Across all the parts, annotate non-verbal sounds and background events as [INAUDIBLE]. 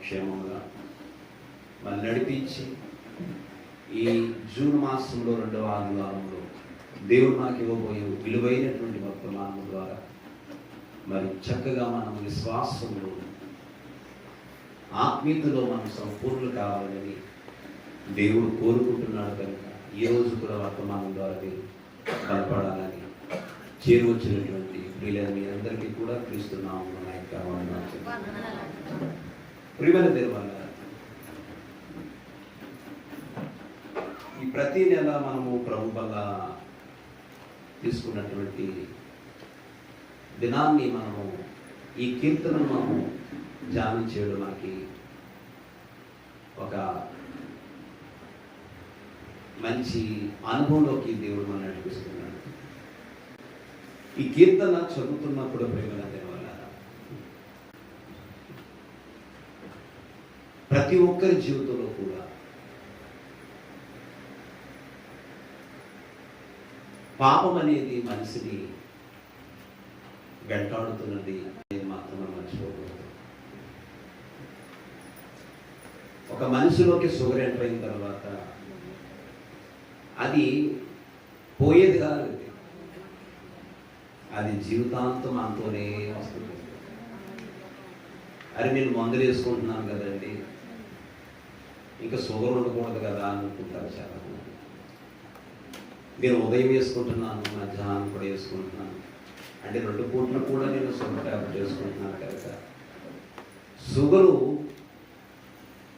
క్షేమంగా. మరి నడిపించి ఈ జూన్ మాసంలో రెండవ ఆదివారంలో దేవుడు నాకు ఇవ్వబోయే విలువైనటువంటి వర్తమానం ద్వారా మరి చక్కగా మనం విశ్వాసంలో ఆత్మీయతలో మనం సంపూర్ణులు కావాలని దేవుడు కోరుకుంటున్నాడు కనుక ఈ రోజు కూడా వర్తమానం ద్వారా మీరు బలపడాలని చేరువచ్చినటువంటి ప్రియులైన మీ అందరికీ కూడా క్రీస్తున్నాము నా యొక్క ప్రియమైన దేవాల ఈ ప్రతి నెల మనము ప్రభు వల్ల తీసుకున్నటువంటి దినాన్ని మనము ఈ కీర్తనను మనము ధ్యానం చేయడం మనకి ఒక మంచి అనుభవంలోకి దేవుడు మనం నడిపిస్తున్నాడు. ఈ కీర్తన చదువుతున్నప్పుడు ప్రేమల దేవాల ప్రతి ఒక్కరి జీవితంలో కూడా. పాపం అనేది మనిషిని వెంటాడుతున్నది అనేది మాత్రమే మర్చిపోకూడదు. ఒక మనిషిలోకి షుగర్ ఎంటర్ అయిన తర్వాత అది పోయేది కాదు. అది. అది జీవితాంతం అంతోనే వస్తుంది. అరే నేను మందులు వేసుకుంటున్నాను కదండి. ఇంకా షుగర్ ఉండకూడదు కదా అనుకుంటారు చాలా మంది. నేను ఉదయం వేసుకుంటున్నాను మధ్యాహ్నం కూడా వేసుకుంటున్నాను. అంటే రెండు పూటలు కూడా నేను షుగర్ ట్యాబ్లెట్ వేసుకుంటున్నాను కనుక. షుగరు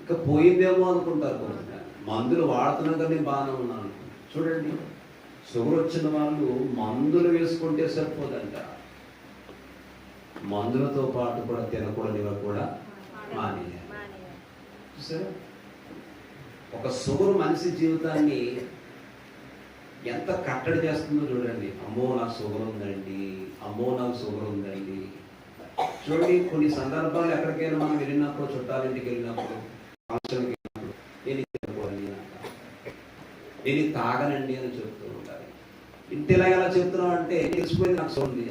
ఇంకా పోయిందేమో అనుకుంటారు కొంతమంది. మందులు వాడుతున్నా కానీ బాగానే ఉన్నాను. చూడండి షుగర్ వచ్చిన వాళ్ళు మందులు వేసుకుంటే సరిపోదంట. మందులతో పాటు కూడా తినకూడనివి కూడా మానేయాలి. చూసారా? ఒక సోరు మనిషి జీవితాన్ని ఎంత కట్టడి చేస్తుందో చూడండి. అమ్మో నాకు షుగర్ ఉందండి. అమ్మో నాకు షుగర్ ఉందండి. చూడండి కొన్ని సందర్భాలు ఎక్కడికైనా మనం వెళ్ళినప్పుడు చుట్టాలింటికి వెళ్ళినప్పుడు ఫంక్షన్కి వెళ్ళినప్పుడు నేను ఇది నేను తాగనండి అని చెప్తూ ఉంటారు. ఇంటి ఇలా ఎలా చెప్తున్నావు అంటే తెలిసిపోయింది నాకు సోంది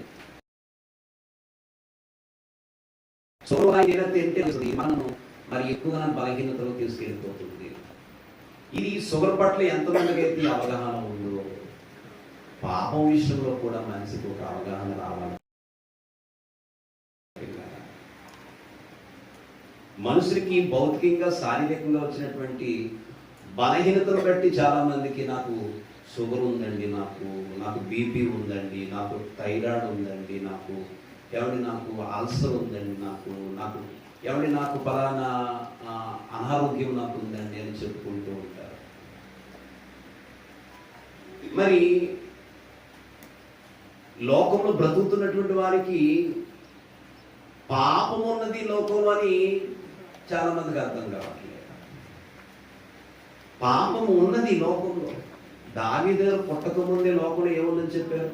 సోమవారం ఏదైతే తింటే మనము మరి ఎక్కువగా బలహీనతలో తీసుకెళ్ళిపోతుంది. ఇది షుగర్ పట్ల ఎంతమందికి అయితే అవగాహన ఉందో పాపం విషయంలో కూడా మనిషికి ఒక అవగాహన రావాలి. మనుషులకి భౌతికంగా శారీరకంగా వచ్చినటువంటి బలహీనతను బట్టి చాలా మందికి నాకు షుగర్ ఉందండి నాకు నాకు బీపీ ఉందండి నాకు థైరాయిడ్ ఉందండి నాకు ఎవరి నాకు అల్సర్ ఉందండి నాకు నాకు ఎవరి నాకు ఫలానా అనారోగ్యం నాకు ఉందండి అని చెప్పుకుంటూ ఉంటాను మరి లోకంలో బ్రతుకుతున్నటువంటి వారికి పాపం ఉన్నది లోకం అని చాలా మందికి అర్థం కావట్లేదు. పాపం ఉన్నది లోకంలో. దాని దగ్గర పుట్టక ముందే లోకంలో ఏముందని చెప్పారు?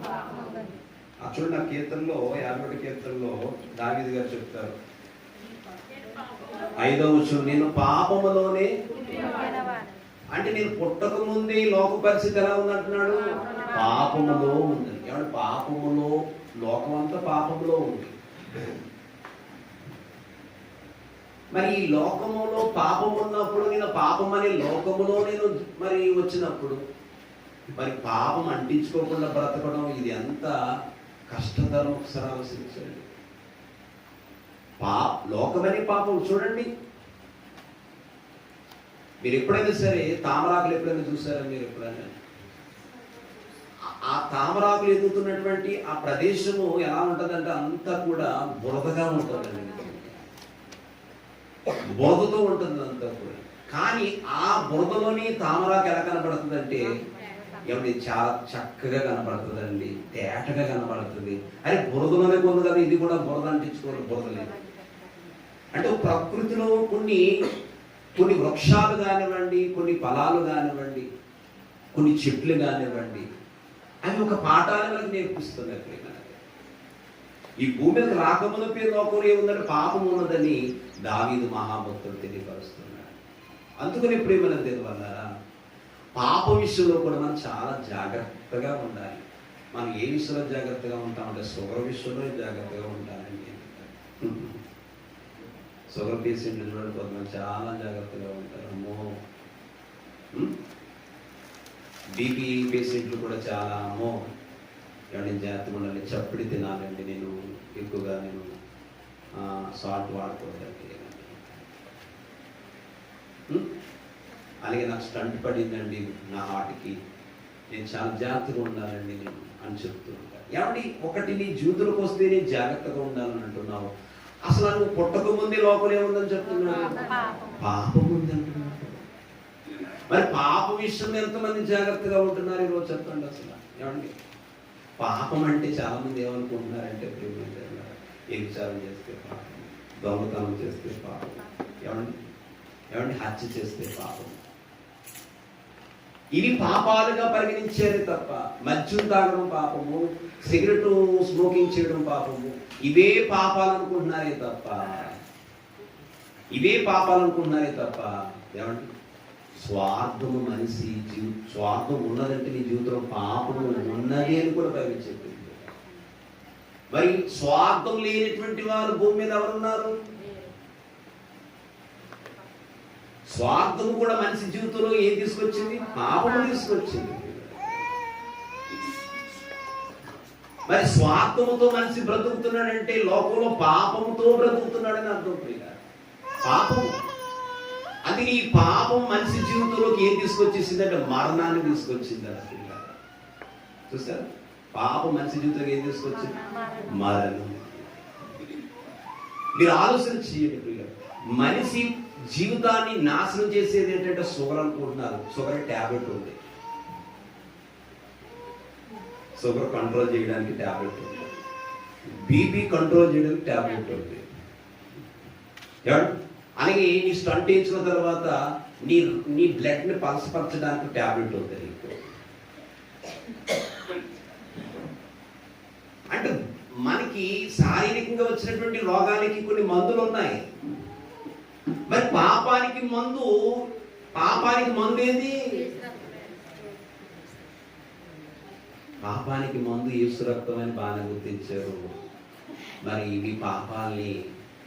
ఆ నా కీర్తనలో యాభై కీర్తనలో దావిది గారు చెప్తారు. ఐదవ నేను పాపములోనే అంటే నేను పుట్టక ముందే లోక పరిస్థితి ఎలా ఉంది అంటున్నాడు పాపములో ఉంది. ఏమంటే పాపములో లోకం అంతా పాపములో ఉంది. మరి ఈ లోకములో పాపం ఉన్నప్పుడు నేను పాపం అనే లోకములో నేను మరి వచ్చినప్పుడు మరి పాపం అంటించుకోకుండా బ్రతకడం ఇది ఎంత కష్టతరం ఒకసారి ఆలోచించండి పా లోకమని పాపం. చూడండి మీరు ఎప్పుడైనా సరే తామరాకులు ఎప్పుడైనా చూసారా మీరు ఎప్పుడైనా? ఆ- తామరాకులు ఎదుగుతున్నటువంటి ఆ ప్రదేశము ఎలా ఉంటుందంటే అంతా కూడా బురదగా ఉంటుందండి. బురదతో ఉంటుంది అంతా కూడా. కానీ ఆ బురదలోని తామరాకు ఎలా కనపడుతుందంటే ఏమండి చాలా చక్కగా కనపడుతుందండి తేటగా కనపడుతుంది అరే బురదలోనే ఉంది కదా ఇది కూడా బురద అంటించుకోవాలి బురదలేదు అంటే ప్రకృతిలో కొన్ని కొన్ని వృక్షాలు కానివ్వండి కొన్ని ఫలాలు కానివ్వండి కొన్ని చెట్లు కానివ్వండి అవి ఒక పాఠాలు మనకు నేర్పిస్తుంది ఈ భూమి మీదకి రాకమునపే లోకంలో ఏముందంటే పాపం ఉన్నదని దావీదు మహాభక్తులు తెలియపరుస్తున్నాడు అందుకని ప్రేమల తెలియవల్లారా పాప విషయంలో కూడా మనం చాలా జాగ్రత్తగా ఉండాలి. మనం ఏ విషయంలో జాగ్రత్తగా ఉంటామంటే షుగర్ విషయంలో జాగ్రత్తగా ఉండాలండి షుగర్ పేషెంట్లు చూడండి కొంతమంది చాలా జాగ్రత్తగా ఉంటారు. అమ్మో. బీపీ పేషెంట్లు కూడా చాలా అమ్మో. ఏమంటే జాగ్రత్తగా ఉండాలి. చప్పుడు తినాలండి నేను ఎక్కువగా నేను సాల్ట్ వాడుకోవడానికి. అలాగే నాకు స్టంట్ పడిందండి నా హార్ట్కి. నేను చాలా జాగ్రత్తగా ఉండాలండి నేను అని చెప్తూ ఉంటాను ఏమండి ఒకటి నీ జూతులకు వస్తే నేను జాగ్రత్తగా ఉండాలని అంటున్నావు? అసలు నువ్వు పుట్టక ముందే లోపల ఏముందని చెప్తున్నావు పాపం. ఉంది అంటున్నావు మరి పాప విషయంలో ఎంతమంది జాగ్రత్తగా ఉంటున్నారు ఈరోజు చెప్పండి అసలు. ఏమండి? పాపం అంటే చాలా మంది ఏమనుకుంటున్నారంటే వ్యభిచారం చేస్తే పాపం దొంగతనం చేస్తే పాపం. ఏమండి? ఏమండి? హత్య చేస్తే పాపం. ఇవి పాపాలుగా పరిగణించేది తప్ప మద్యం తాగడం పాపము సిగరెట్ స్మోకింగ్ చేయడం పాపము ఇవే పాపాలు అనుకుంటున్నారే తప్ప. ఇవే పాపాలు అనుకుంటున్నారే తప్ప ఏమంటే స్వార్థము మనిషి జీవి స్వార్థం ఉన్నదంటే నీ జీవితంలో పాపము ఉన్నది అని కూడా బైబిల్ చెప్పింది. మరి స్వార్థం లేనటువంటి వారు భూమి మీద ఎవరున్నారు? స్వార్థం కూడా మనిషి జీవితంలో ఏం తీసుకొచ్చింది? పాపము తీసుకొచ్చింది. మరి స్వార్థముతో మనిషి బ్రతుకుతున్నాడంటే లోకంలో పాపముతో బ్రతుకుతున్నాడని అర్థం పాపము. అది ఈ పాపం మనిషి జీవితంలోకి ఏం తీసుకొచ్చేసిందంటే మరణాన్ని తీసుకొచ్చింది ప్రియ. చూసారా? పాపం మనిషి జీవితంలోకి ఏం తీసుకొచ్చింది? మరణం. మీరు ఆలోచన చేయండి మనిషి జీవితాన్ని నాశనం చేసేది ఏంటంటే షుగర్ అనుకుంటున్నారు. షుగర్ ట్యాబ్లెట్ ఉంది. షుగర్ కంట్రోల్ చేయడానికి ట్యాబ్లెట్ ఉంది. బీపీ కంట్రోల్ చేయడానికి ట్యాబ్లెట్ ఉంది. అలాగే నీ స్టంట్ వేయించిన తర్వాత నీ నీ బ్లడ్ని పలసపరచడానికి ట్యాబ్లెట్ ఉంది అంటే మనకి శారీరకంగా వచ్చినటువంటి రోగానికి కొన్ని మందులు ఉన్నాయి. పాపానికి మందు పాపానికి మందు ఏది? పాపానికి మందు యేసు రక్తం అని బాగా గుర్తించారు. మరి ఇవి పాపాలని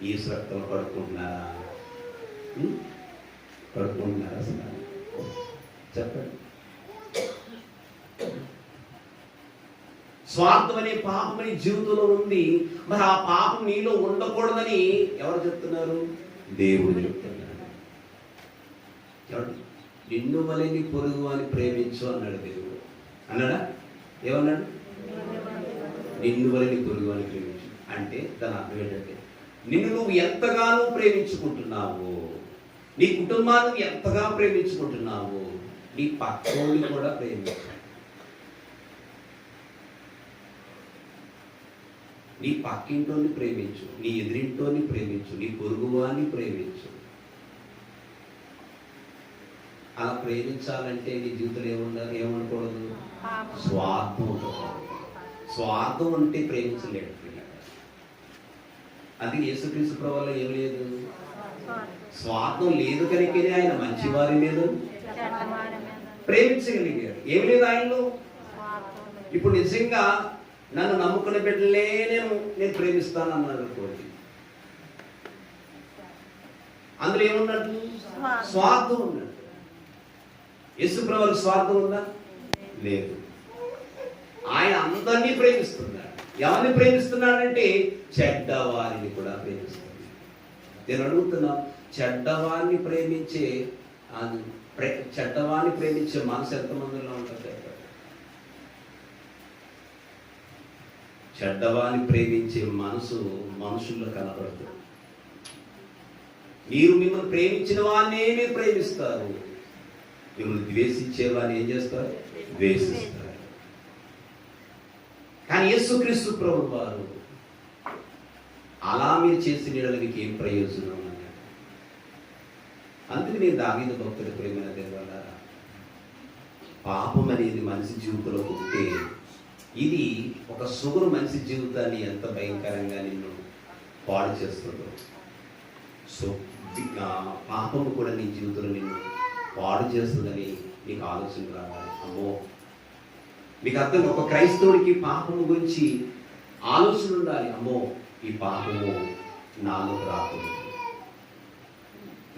యేసు రక్తం పడుకుంటున్నారా? పడుకుంటున్నారా అసలు? చెప్పండి. స్వార్థం అనే పాపం అనే జీవితంలో ఉంది. మరి ఆ పాపం నీలో ఉండకూడదని ఎవరు చెప్తున్నారు? దేవుడు చెప్తున్నారు నిన్ను వలని పొరుగు అని ప్రేమించు అన్నాడు దేవుడు. అన్నాడా? ఏమన్నాడు? నిన్ను వలని పొరుగు అని ప్రేమించు. అంటే దాని అర్థం ఏంటంటే నిన్ను నువ్వు ఎంతగానో ప్రేమించుకుంటున్నావు నీ కుటుంబాన్ని ఎంతగా ప్రేమించుకుంటున్నావు నీ పక్కోడిని కూడా ప్రేమించు. నీ పక్కింటోని ప్రేమించు నీ ఎదురింటోని ప్రేమించు నీ పొరుగువాని ప్రేమించు. అలా ప్రేమించాలంటే నీ జీవితంలో ఏముండాలి ఏమనకూడదు స్వార్థం ఉండకూడదు స్వార్థం ఉంటే ప్రేమించలేడు అది యేసుక్రీస్తు ప్రభువులో ఏం లేదు? స్వార్థం లేదు కనుకనే ఆయన మంచివారి లేదు ప్రేమించగలిగారు ఏం లేదు ఆయనలో? ఇప్పుడు నిజంగా నన్ను నమ్ముకునే బిడ్డలే నేను నేను ప్రేమిస్తాను అన్నాడు అనుకోండి. అందులో ఏమున్నట్టు? స్వార్థం ఉన్నట్టు. యేసుప్రభుకి స్వార్థం ఉందా? లేదు. ఆయన అందరినీ ప్రేమిస్తున్నాడు. ఎవరిని ప్రేమిస్తున్నాడంటే చెడ్డవారిని కూడా ప్రేమిస్తున్నాడు. నేను అడుగుతున్నా చెడ్డవారిని ప్రేమించే ప్రే- చెడ్డవారిని ప్రేమించే మనసు ఎంతమందిలో ఉంటుంది చెడ్డవారిని ప్రేమించే మనసు మనుషుల్లో కనబడుతుంది మీరు మిమ్మల్ని ప్రేమించిన వారినే మీరు ప్రేమిస్తారు? మిమ్మల్ని ద్వేషించే ఏం చేస్తారు? ద్వేషిస్తారు. కానీ యేసుక్రీస్తు ప్రభు వారు అలా మీరు చేసిన మీకు ఏం ప్రయోజనం అన్నాడు? అందుకే నేను దావీదు భక్తుడి ప్రేమైన దేవాల పాపం అనేది మనిషి జీవితంలో ఉంటే ఇది ఒక సుగురు మనిషి జీవితాన్ని ఎంత భయంకరంగా నిన్ను పాడు చేస్తుందో. సో ఆ పాపము కూడా నీ జీవితంలో నిన్ను పాడు చేస్తుందని మీకు ఆలోచన రావాలి. అమ్మో. మీకు అర్థం ఒక క్రైస్తవుడికి పాపము గురించి ఆలోచన ఉండాలి. అమ్మో ఈ పాపము నాలుగు రాకూడదు.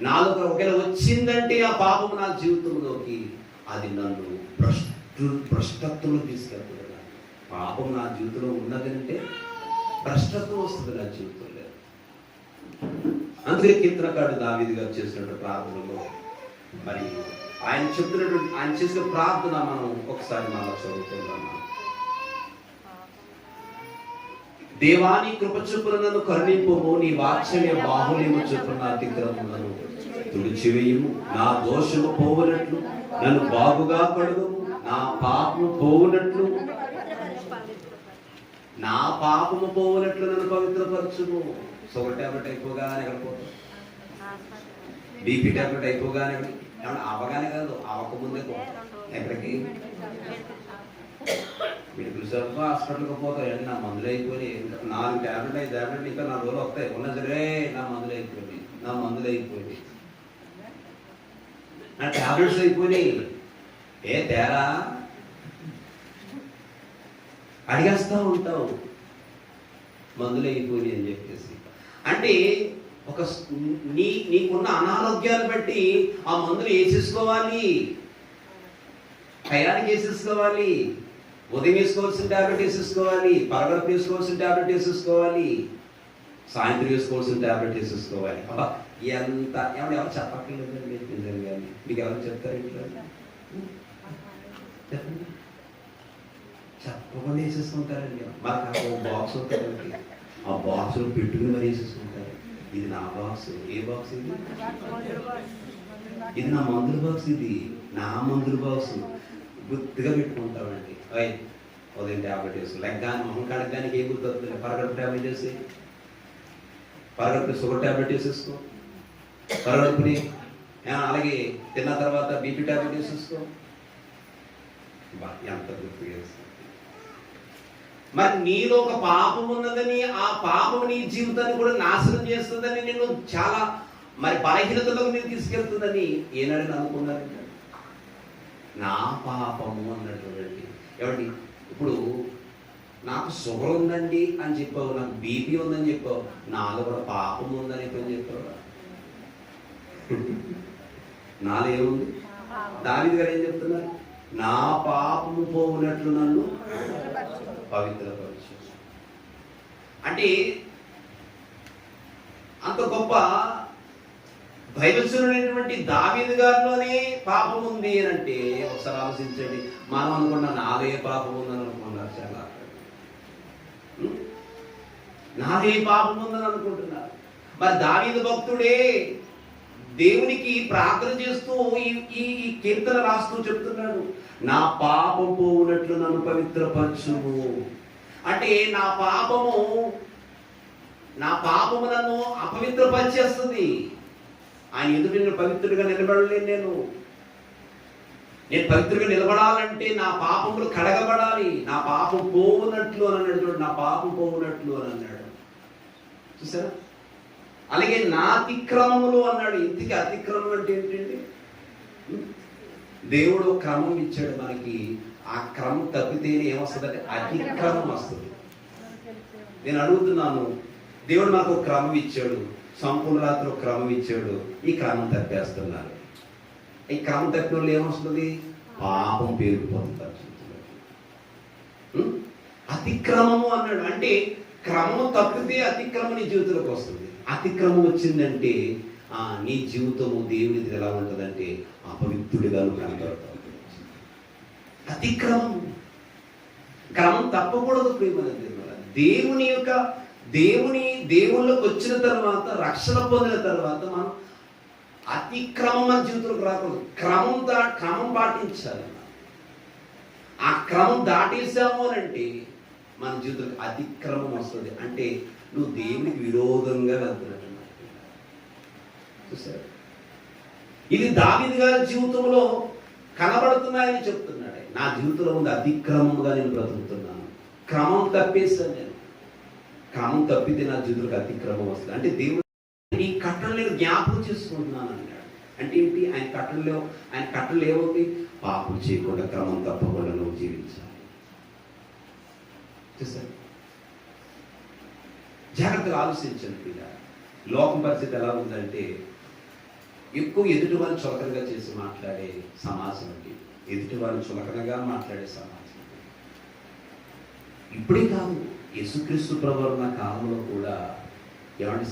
నాలుగు ఒకవేళ వచ్చిందంటే ఆ పాపం నా జీవితంలోకి అది నన్ను భ్రష్టు భ్రష్టత్వంలో తీసుకెళ్తుంది పాపం నా జీవితంలో ఉన్నదంటే భ్రష్టత్వం వస్తుంది నా జీవితంలో. అందుకే కీర్తనకాడు దావీది గారు చేసినట్టు ప్రార్థనలో మరి ఆయన చెప్తున్నటువంటి ఆయన చేసిన ప్రార్థన మనం ఒకసారి మళ్ళా చదువుకుందాం దేవాని కృప చొప్పున నన్ను కరుణింపుము నీ వాత్సల్య బాహుల్యము చొప్పున నా అతిక్రమములను తుడిచివేయము. నా దోషము పోవునట్లు నన్ను బాగుగా కడుగుము నా పాపము పోవునట్లు నా పాపము పోవునట్లు నన్ను పవిత్రపరచుము. షుగర్ టాబ్లెట్ ఎక్కడ బీపీ టాబ్లెట్ అయిపోగానే ఏమన్నా అవగానే కాదు అవ్వకముందే ఎక్కడికి? మెడికల్ షాప్ హాస్పిటల్కి పోతాయి ఏంటి నా మందులు అయిపోయి నాలుగు టాబ్లెట్ ఐదు ట్యాబ్లెట్ ఇంకా నాలుగు రోజులు వస్తాయి. ఉన్న సరే నా మందులు అయిపోయింది నా మందులు అయిపోయింది నా టాబ్లెట్స్ అయిపోయినాయి. ఏ తేరా? అడిగేస్తా ఉంటావు. మందులు అయిపోయినాయి అని చెప్పేసి. అంటే ఒక నీ నీకున్న అనారోగ్యాన్ని బట్టి ఆ మందులు వేసేసుకోవాలి. టయానికి వేసేసుకోవాలి. ఉదయం వేసుకోవాల్సిన టాబ్లెట్ వేసేసుకోవాలి. పరగరకు వేసుకోవాల్సిన టాబ్లెట్ వేసేసుకోవాలి. సాయంత్రం వేసుకోవాల్సిన ట్యాబ్లెట్ వేసేసుకోవాలి. అబ్బా ఎంత ఏమన్నా ఎవరు చెప్పక్కర్లేదండి మీకు నిజంగా మీకు ఎవరు చెప్తారు ఇంట్లో? చెప్పండి. చెప్పకుండా వేసేసుకుంటారండి. మాకు బాక్స్ ఉంటుంది ఆ బాక్స్లో పెట్టుకుని మరి వేసేసుకుంటారు. ఇది నా బాక్స్ ఏ బాక్స్ ఇది? ఇది నా మందుల బాక్స్ ఇది. నా మందుల బాక్స్ గుర్తుగా పెట్టుకుంటామండి అయ్ ఉదయం ట్యాబ్లెట్ వేసుకో లెగ్గాని మొహం కడగడానికి ఏం గుర్తొస్తుంది పరగడుపు ట్యాబ్లెట్ వేసి పరగడుపు షుగర్ ట్యాబ్లెట్ వేసేసుకో పరగడుపుని అలాగే తిన్న తర్వాత బీపీ ట్యాబ్లెట్ వేసేసుకో బా, ఎంత గుర్తుగా వేస్తుంది మరి నీలో ఒక పాపం ఉన్నదని ఆ పాపం నీ జీవితాన్ని కూడా నాశనం చేస్తుందని నేను చాలా మరి బలహీనతలోకి నేను తీసుకెళ్తుందని ఏనాడని అనుకున్నారంటే నా పాపము అన్నట్టు చూడండి ఏమండి ఇప్పుడు నాకు షుగర్ ఉందండి అని చెప్పావు నాకు బీపీ ఉందని చెప్పావు నాలో కూడా పాపం ఉందని ఎప్పుడు చెప్పావు. [LAUGHS] నాలో ఏముంది? దావిది గారు ఏం చెప్తున్నారు? నా పాపము పోవునట్లు నన్ను పవిత్ర పరిచయం. అంటే అంత గొప్ప దైవజనుడైనటువంటి దావీదు గారిలోనే పాపం ఉంది అని అంటే ఒకసారి ఆలోచించండి. మనం అనుకున్న నాదే పాపం ఉందని అనుకున్నారు చాలా నాదే పాపం ఉందని అనుకుంటున్నారు. మరి దావీదు భక్తుడే దేవునికి ప్రార్థన చేస్తూ ఈ ఈ కీర్తన రాస్తూ చెప్తున్నాడు. నా పాపం పోవునట్లు నన్ను పవిత్రపరచుము. అంటే నా పాపము నా పాపము నన్ను అపవిత్రపరిచేస్తుంది. ఆయన ఎందుకు నేను పవిత్రుడిగా నిలబడలేను నేను? నేను పవిత్రుడిగా నిలబడాలంటే నా పాపములు కడగబడాలి. నా పాపం పోవునట్లు అని అన్నాడు నా పాపం పోవునట్లు అని అన్నాడు. చూసారా? అలాగే నా అతిక్రమములు అన్నాడు. ఇంటికి అతిక్రమం అంటే ఏంటండి? దేవుడు క్రమం ఇచ్చాడు మనకి. ఆ క్రమం తప్పితేనే ఏమొస్తుందంటే అతిక్రమం వస్తుంది. నేను అడుగుతున్నాను దేవుడు నాకు క్రమం ఇచ్చాడు. సంపూర్ణ రాత్రి ఒక క్రమం ఇచ్చాడు. ఈ క్రమం తప్పేస్తున్నారు. ఈ క్రమం తప్పిన వాళ్ళు ఏమొస్తుంది? పాపం పేరు పొందుతారు అతిక్రమము అన్నాడు. అంటే క్రమం తప్పితే అతిక్రమం నీ జీవితంలోకి వస్తుంది. అతిక్రమం వచ్చిందంటే ఆ నీ జీవితము దేవునిది ఎలా ఉంటుందంటే అపవిత్రుడిగా నువ్వు కనబడతావు. అతిక్రమం. క్రమం తప్పకూడదు ప్రేమ దేవుని యొక్క దేవుని దేవుళ్ళకి వచ్చిన తర్వాత రక్షణ పొందిన తర్వాత మనం అతిక్రమం మన జీవితంలోకి రాకూడదు. క్రమం దా క్రమం పాటించాలి ఆ క్రమం దాటేసాము అని అంటే మన జీవితంలో అతిక్రమం వస్తుంది. అంటే నువ్వు దేవునికి విరోధంగా వెళ్తున్నట్టు చూసారు? ఇది దావిది గారి జీవితంలో కనబడుతున్నాయని చెప్తున్నాడు. నా జీవితంలో ఉంది అతిక్రమంగా నేను బ్రతుకుతున్నాను. క్రమం తప్పేస్తాను నేను. క్రమం తప్పితే నా జీవితంలోకి అతిక్రమం వస్తుంది. అంటే దేవుడు ఈ కట్టలు నేను జ్ఞాపకం చేసుకుంటున్నాను అన్నాడు. అంటే ఏంటి? ఆయన కట్టలు ఆయన కట్టలు ఏముంది? పాపం చేయకుండా క్రమం తప్పకుండా నువ్వు జీవించాలి. చూసారు? జాగ్రత్తగా ఆలోచించండి పిల్ల లోకం పరిస్థితి ఎలా ఉందంటే ఎక్కువ ఎదుటి వాళ్ళు చులకనగా చేసి మాట్లాడే సమాజం అండి. ఎదుటి వాళ్ళు చులకనగా మాట్లాడే సమాజం. ఇప్పుడే కాదు యేసుక్రీస్తు ప్రభు కాలంలో కూడా ఏమంటే